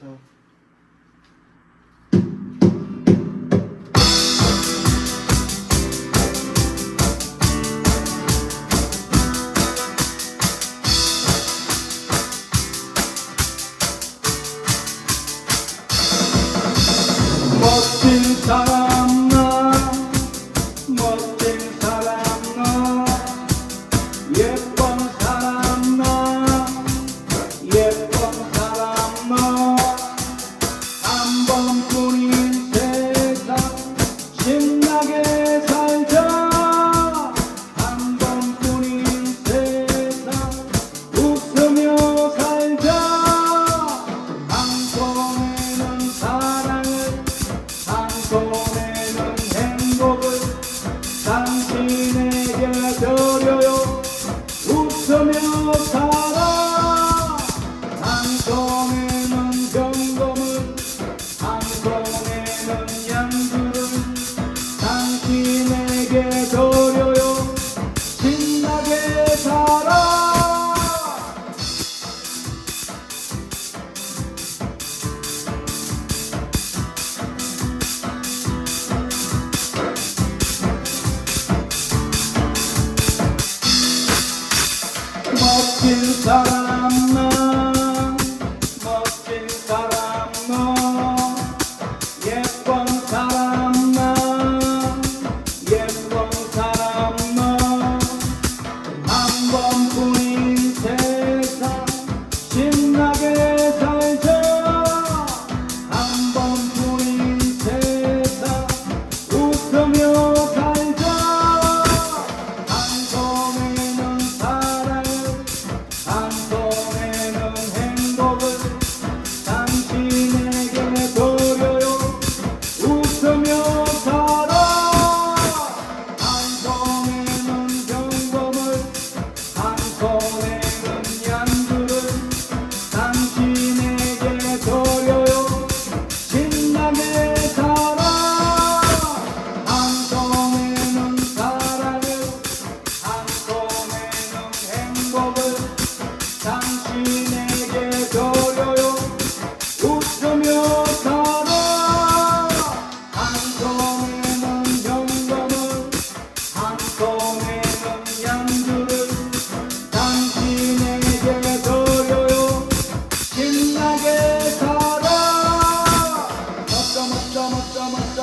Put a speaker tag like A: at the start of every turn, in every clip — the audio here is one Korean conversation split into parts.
A: So. talk to God.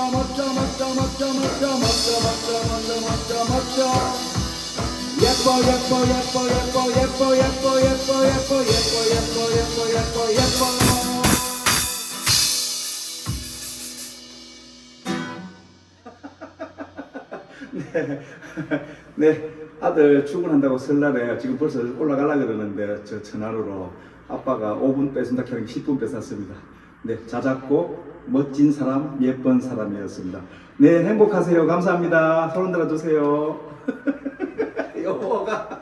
A: Maça maça maça maça maça maça maça maça maça 네, 아들 출근한다고 설날에 지금 벌써 올라가려 그러는데 저 전화로 아빠가 5분 뺏은다 캐는 10분 뺏었습니다. 네, 자작고 멋진 사람, 예쁜 사람이었습니다. 네, 행복하세요. 감사합니다. 손 들어주세요. 予報が。